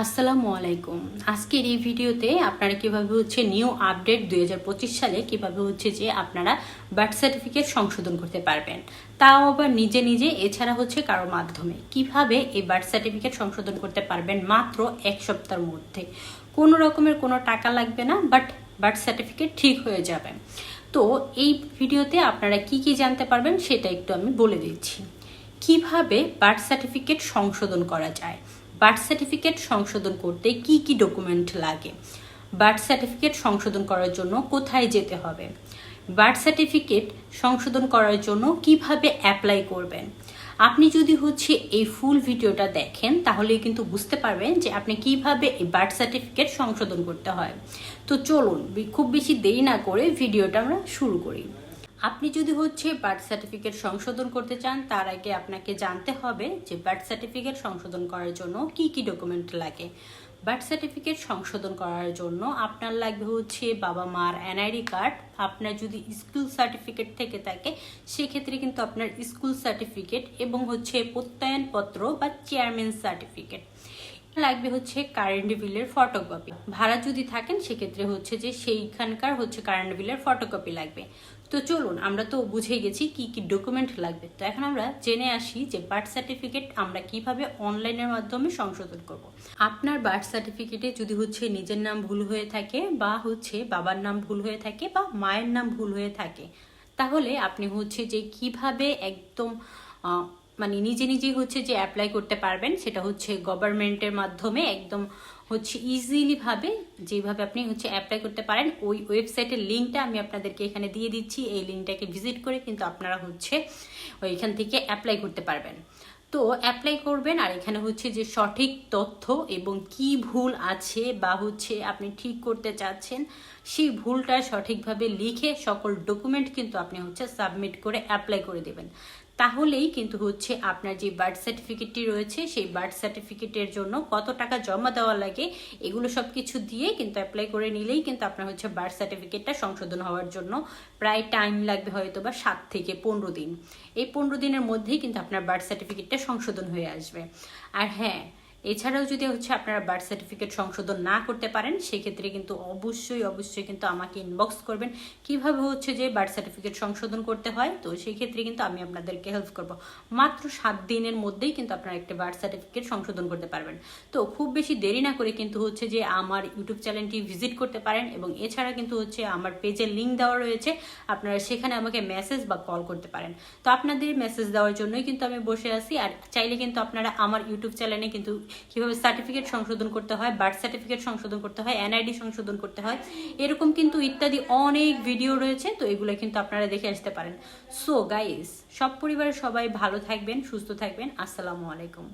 আসসালামু আলাইকুম। আজকের এই ভিডিওতে আপনারা কীভাবে হচ্ছে নিউ আপডেট দু হাজার পঁচিশ সালে কীভাবে হচ্ছে যে আপনারা বার্থ সার্টিফিকেট সংশোধন করতে পারবেন, তাও আবার নিজে নিজে, এছাড়া হচ্ছে কারোর মাধ্যমে। কীভাবে এই বার্থ সার্টিফিকেট সংশোধন করতে পারবেন মাত্র এক সপ্তাহের মধ্যে। কোনো রকমের কোনো টাকা লাগবে না, বাট বার্থ সার্টিফিকেট ঠিক হয়ে যাবে। তো এই ভিডিওতে আপনারা কি কি জানতে পারবেন সেটা একটু আমি বলে দিচ্ছি। কীভাবে বার্থ সার্টিফিকেট সংশোধন করা যায়? বার্থ সার্টিফিকেট সংশোধন করতে কি কি ডকুমেন্ট লাগে? বার্থ সার্টিফিকেট সংশোধন করার জন্য কোথায় যেতে হবে? বার্থ সার্টিফিকেট সংশোধন করার জন্য কীভাবে অ্যাপ্লাই করবেন? আপনি যদি হচ্ছে এই ফুল ভিডিওটা দেখেন, তাহলে কিন্তু বুঝতে পারবেন যে আপনি কীভাবে এই বার্থ সার্টিফিকেট সংশোধন করতে হয়। তো চলুন, খুব বেশি দেরি না করে ভিডিওটা আমরা শুরু করি। আপনি যদি হচ্ছে বার্থ সার্টিফিকেট সংশোধন করতে চান, তার আগে আপনাকে জানতে হবে যে বার্থ সার্টিফিকেট সংশোধন করার জন্য কি কি ডকুমেন্ট লাগে। বার্থ সার্টিফিকেট সংশোধন করার জন্য আপনার লাগবে হচ্ছে বাবা মার এনআইডি কার্ড আপনার যদি স্কুল সার্টিফিকেট থেকে থাকে, সেক্ষেত্রে কিন্তু আপনার স্কুল সার্টিফিকেট এবং হচ্ছে প্রত্যয়নপত্র বা চেয়ারম্যান সার্টিফিকেট লাগবে হচ্ছে কারেন্ট বিলের ফটোকপি ভাড়া যদি থাকেন, সেক্ষেত্রে হচ্ছে যে সেইখানকার হচ্ছে কারেন্ট বিলের ফটোকপি লাগবে। তো চলুন, আমরা তো বুঝে গেছি কি কি ডকুমেন্ট লাগবে। তো এখন আমরা জেনে আসি যে বার্থ সার্টিফিকেট আমরা কীভাবে অনলাইনের মাধ্যমে সংশোধন করব। আপনার বার্থ সার্টিফিকেটে যদি হচ্ছে নিজের নাম ভুল হয়ে থাকে বা হচ্ছে বাবার নাম ভুল হয়ে থাকে বা মায়ের নাম ভুল হয়ে থাকে, তাহলে আপনি হচ্ছে যে কীভাবে একদম মানে নিজে নিজেই হচ্ছে যে অ্যাপ্লাই করতে পারবেন, সেটা হচ্ছে গভর্নমেন্টের মাধ্যমে একদম হচ্ছে ইজিলি ভাবে যেভাবে আপনি হচ্ছে অ্যাপ্লাই করতে পারেন, ওই ওয়েবসাইটের লিঙ্কটা আমি আপনাদেরকে এখানে দিয়ে দিচ্ছি, এই লিঙ্কটাকে ভিজিট করে কিন্তু আপনারা হচ্ছে ওইখান থেকে অ্যাপ্লাই করতে পারবেন। তো অ্যাপ্লাই করবেন আর এখানে হচ্ছে যে সঠিক তথ্য এবং কি ভুল আছে বা হচ্ছে আপনি ঠিক করতে চাচ্ছেন, সেই ভুলটা সঠিকভাবে লিখে সকল ডকুমেন্ট কিন্তু আপনি হচ্ছে সাবমিট করে অ্যাপ্লাই করে দেবেন। তাহলেই কিন্তু হচ্ছে আপনার যে বার্থ সার্টিফিকেটটি রয়েছে, সেই বার্থ সার্টিফিকেটের জন্য কত টাকা জমা দেওয়া লাগে, এগুলো সব কিছু দিয়ে কিন্তু অ্যাপ্লাই করে নিলেই কিন্তু আপনার হচ্ছে বার্থ সার্টিফিকেটটা সংশোধন হওয়ার জন্য প্রায় টাইম লাগবে হয়তো বা সাত থেকে পনেরো দিন। এই পনেরো দিনের মধ্যেই কিন্তু আপনার বার্থ সার্টিফিকেটটা সংশোধন হয়ে আসবে। আর হ্যাঁ এছাড়াও যদি হচ্ছে আপনারা বার্থ সার্টিফিকেট সংশোধন না করতে পারেন, সেক্ষেত্রে কিন্তু অবশ্যই অবশ্যই কিন্তু আমাকে ইনবক্স করবেন। কীভাবে হচ্ছে যে বার্থ সার্টিফিকেট সংশোধন করতে হয়? তো সেই ক্ষেত্রে কিন্তু আমি আপনাদেরকে হেল্প করব। মাত্র সাত দিনের মধ্যেই কিন্তু আপনারা একটা বার্থ সার্টিফিকেট সংশোধন করতে পারবেন। তো খুব বেশি দেরি না করে কিন্তু হচ্ছে যে আমার ইউটিউব চ্যানেলটি ভিজিট করতে পারেন এবং এছাড়া কিন্তু হচ্ছে আমার পেজের লিঙ্ক দেওয়া রয়েছে। আপনারা সেখানে আমাকে মেসেজ বা কল করতে পারেন। তো আপনাদের মেসেজ দেওয়ার জন্যই কিন্তু আমি বসে আছি। আর চাইলে কিন্তু আপনারা আমার ইউটিউব চ্যানেলে কিন্তু কীভাবে সার্টিফিকেট সংশোধন করতে হয় বার্থ সার্টিফিকেট সংশোধন করতে হয় এনআইডি সংশোধন করতে হয়, এরকম কিন্তু ইত্যাদি অনেক ভিডিও রয়েছে, তো এগুলো কিন্তু আপনারা দেখে আসতে পারেন। সো গাইস সব পরিবারের সবাই ভালো থাকবেন, সুস্থ থাকবেন, আসসালামু আলাইকুম।